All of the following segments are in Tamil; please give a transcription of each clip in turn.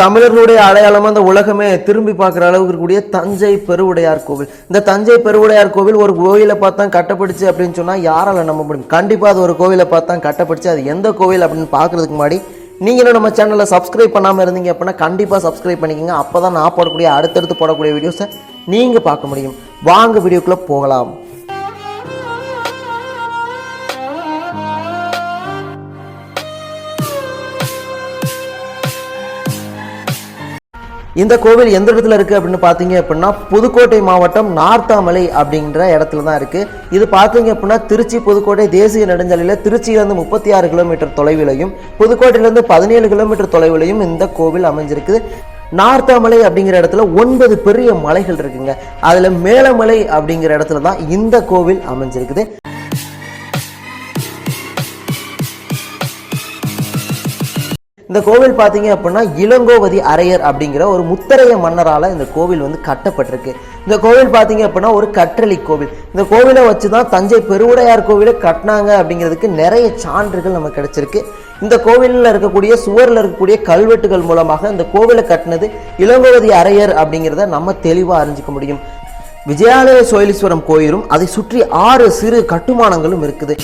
தமிழர்களுடைய அடையாளமாக அந்த உலகமே திரும்பி பார்க்குற அளவுக்கு இருக்கக்கூடிய தஞ்சை பெருவுடையார் கோவில். இந்த தஞ்சை பெருவுடையார் கோவில் ஒரு கோவிலை பார்த்தா கட்டப்பிடிச்சு அப்படின்னு சொன்னால் யாரால் நம்ப முடியும்? கண்டிப்பாக அது ஒரு கோவிலை பார்த்தா கட்டப்படுச்சு அது எந்த கோவில் அப்படின்னு பார்க்கறதுக்கு முன்னாடி நீங்களும் நம்ம சேனலில் சப்ஸ்கிரைப் பண்ணாமல் இருந்தீங்க அப்படின்னா கண்டிப்பாக சப்ஸ்கிரைப் பண்ணிக்கோங்க. அப்பதான் நான் போடக்கூடிய அடுத்தடுத்து போடக்கூடிய வீடியோஸை நீங்கள் பார்க்க முடியும். வாங்க வீடியோக்குள்ளே போகலாம். இந்த கோவில் எந்த இடத்துல இருக்குது அப்படின்னு பார்த்தீங்க அப்படின்னா புதுக்கோட்டை மாவட்டம் நார்த்தாமலை அப்படிங்கிற இடத்துல தான் இருக்குது இது பார்த்தீங்க அப்படின்னா திருச்சி புதுக்கோட்டை தேசிய நெடுஞ்சாலையில் திருச்சியிலேருந்து முப்பத்தி ஆறு கிலோமீட்டர் தொலைவிலையும் புதுக்கோட்டையிலேருந்து பதினேழு கிலோமீட்டர் தொலைவிலையும் இந்த கோவில் அமைஞ்சிருக்குது. நார்த்தாமலை அப்படிங்கிற இடத்துல ஒன்பது பெரிய மலைகள் இருக்குங்க. அதில் மேலமலை அப்படிங்கிற இடத்துல தான் இந்த கோவில் அமைஞ்சிருக்குது. இந்த கோவில் பார்த்தீங்க அப்படின்னா இளங்கோவதி அரையர் அப்படிங்கிற ஒரு முத்தரைய மன்னரால் இந்த கோவில் வந்து கட்டப்பட்டிருக்கு. இந்த கோவில் பார்த்தீங்க அப்படின்னா ஒரு கற்றளி கோவில். இந்த கோவிலை வச்சு தான் தஞ்சை பெருவுடையார் கோவிலை கட்டினாங்க அப்படிங்கிறதுக்கு நிறைய சான்றுகள் நமக்கு கிடைச்சிருக்கு. இந்த கோவிலில் இருக்கக்கூடிய சுவரில் இருக்கக்கூடிய கல்வெட்டுகள் மூலமாக இந்த கோவிலை கட்டினது இளங்கோவதி அரையர் அப்படிங்கிறத நம்ம தெளிவாக அறிஞ்சிக்க முடியும். விஜயாலய சோழீஸ்வரம் கோயிலும் அதை சுற்றி ஆறு சிறு கட்டுமானங்களும் இருக்குது.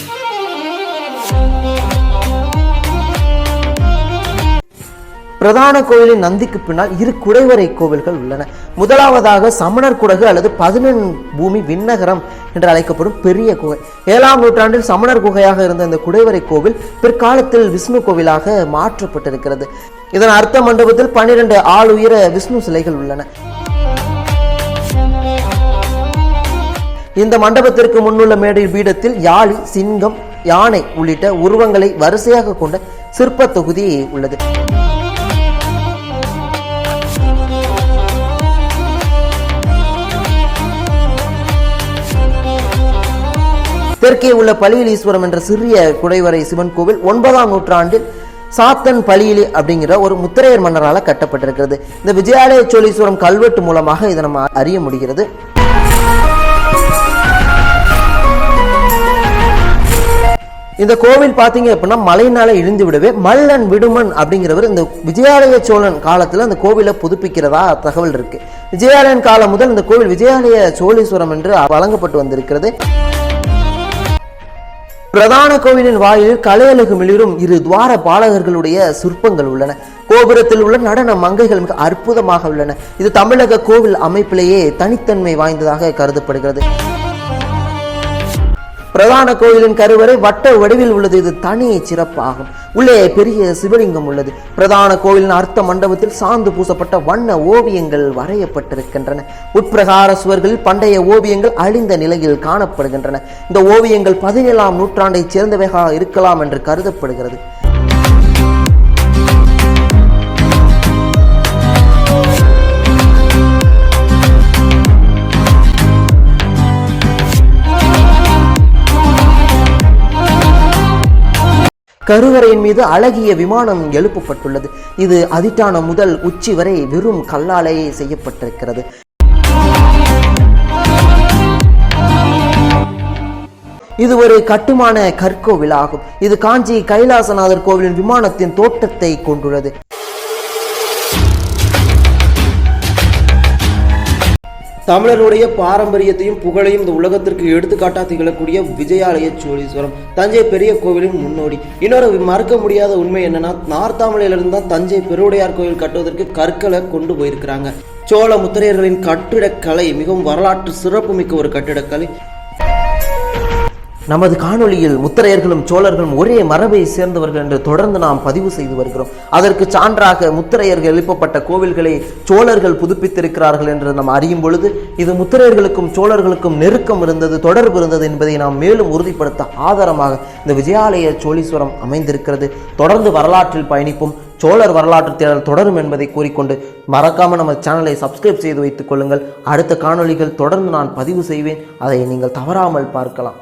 பிரதான கோயிலின் நந்திக்கு பின்னால் இரு குடைவரை கோவில்கள் உள்ளன. முதலாவதாக சமணர் குடகு அல்லது பதினெண் பூமி விண்ணகரம் என்று அழைக்கப்படும் பெரிய குகை. ஏழாம் நூற்றாண்டில் சமணர் குகையாக இருந்த இந்த குடைவரை கோவில் பிற்காலத்தில் விஷ்ணு கோவிலாக மாற்றப்பட்டிருக்கிறது. இதன் அர்த்த மண்டபத்தில் பன்னிரண்டு ஆள் உயர விஷ்ணு சிலைகள் உள்ளன. இந்த மண்டபத்திற்கு முன்னுள்ள மேடை பீடத்தில் யாழி சிங்கம் யானை உள்ளிட்ட உருவங்களை வரிசையாக கொண்ட சிற்ப தொகுதி உள்ளது. தெற்கே உள்ள பலியில் ஈஸ்வரம் என்ற சிறிய குடைவரை சிவன் கோவில் ஒன்பதாம் நூற்றாண்டில் சாத்தன் பலியிலி அப்படிங்கிற ஒரு முத்திரையர் மன்னரால் கட்டப்பட்டிருக்கிறது. இந்த விஜயாலய சோழீஸ்வரம் கல்வெட்டு மூலமாக இதை நம்ம அறிய முடிகிறது. இந்த கோவில் பார்த்தீங்க அப்படின்னா மழையினால இழுந்து விடவே மல்லன் விடுமன் அப்படிங்கிறவர் இந்த விஜயாலய சோழன் காலத்துல அந்த கோவிலை புதுப்பிக்கிறதா தகவல் இருக்கு. விஜயாலயன் காலம் முதல் இந்த கோவில் விஜயாலய சோழீஸ்வரம் என்று வழங்கப்பட்டு வந்திருக்கிறது. பிரதான கோவிலின் வாயிலில் கலையழகு மிளிரும் இரு துவார பாலகர்களுடைய சிற்பங்கள் உள்ளன. கோபுரத்தில் உள்ள நடன மங்கைகள் மிக அற்புதமாக உள்ளன. இது தமிழக கோவில் அமைப்பிலேயே தனித்தன்மை வாய்ந்ததாக கருதப்படுகிறது. பிரதான கோயிலின் கருவறை வட்ட வடிவில் உள்ளது. இது தனி சிறப்பாகும். உள்ளே பெரிய சிவலிங்கம் உள்ளது. பிரதான கோவிலின் அர்த்த மண்டபத்தில் சாந்து பூசப்பட்ட வண்ண ஓவியங்கள் வரையப்பட்டிருக்கின்றன. உட்பிரகார சுவர்களில் பண்டைய ஓவியங்கள் அழிந்த நிலையில் காணப்படுகின்றன. இந்த ஓவியங்கள் பதினேழாம் நூற்றாண்டைச் சேர்ந்தவையாக இருக்கலாம் என்று கருதப்படுகிறது. கருவறையின் மீது அழகிய விமானம் எழுப்பப்பட்டுள்ளது. இது அதிட்டான முதல் உச்சி வரை வெறும் கல்லாலேயே செய்யப்பட்டிருக்கிறது. இது ஒரு கட்டுமான கற்கோவில் ஆகும் இது காஞ்சி கைலாசநாதர் கோவிலின் விமானத்தின் தோட்டத்தை கொண்டுள்ளது. தமிழருடைய பாரம்பரியத்தையும் புகழையும் இந்த உலகத்திற்கு எடுத்துக்காட்டா திகழக்கூடிய விஜயாலய சோழீஸ்வரம். தஞ்சை பெரிய கோவிலின் முன்னோடி. இன்னொரு மறக்க முடியாத உண்மை என்னன்னா நார்த்தாமலையிலிருந்து தான் தஞ்சை பெருவுடையார் கோவில் கட்டுவதற்கு கற்களை கொண்டு போயிருக்கிறாங்க. சோழ முத்திரையர்களின் கட்டிடக்கலை மிகவும் வரலாற்று சிறப்புமிக்க ஒரு கட்டிடக்கலை. நமது காணொளியில் முத்திரையர்களும் சோழர்களும் ஒரே மரபை சேர்ந்தவர்கள் என்று தொடர்ந்து நாம் பதிவு செய்து வருகிறோம். அதற்கு சான்றாக முத்திரையர்கள் எழுப்பப்பட்ட கோவில்களை சோழர்கள் புதுப்பித்திருக்கிறார்கள் என்று நாம் அறியும் பொழுது இது முத்திரையர்களுக்கும் சோழர்களுக்கும் நெருக்கம் இருந்தது தொடர்பு இருந்தது என்பதை நாம் மேலும் உறுதிப்படுத்த ஆதாரமாக இந்த விஜயாலய சோழீஸ்வரம் அமைந்திருக்கிறது. தொடர்ந்து வரலாற்றில் பயணிப்போம். சோழர் வரலாற்று தேடல் தொடரும் என்பதை கூறிக்கொண்டு மறக்காமல் நமது சேனலை சப்ஸ்கிரைப் செய்து வைத்துக் கொள்ளுங்கள். அடுத்த காணொளிகள் தொடர்ந்து நான் பதிவு செய்வேன். அதை நீங்கள் தவறாமல் பார்க்கலாம்.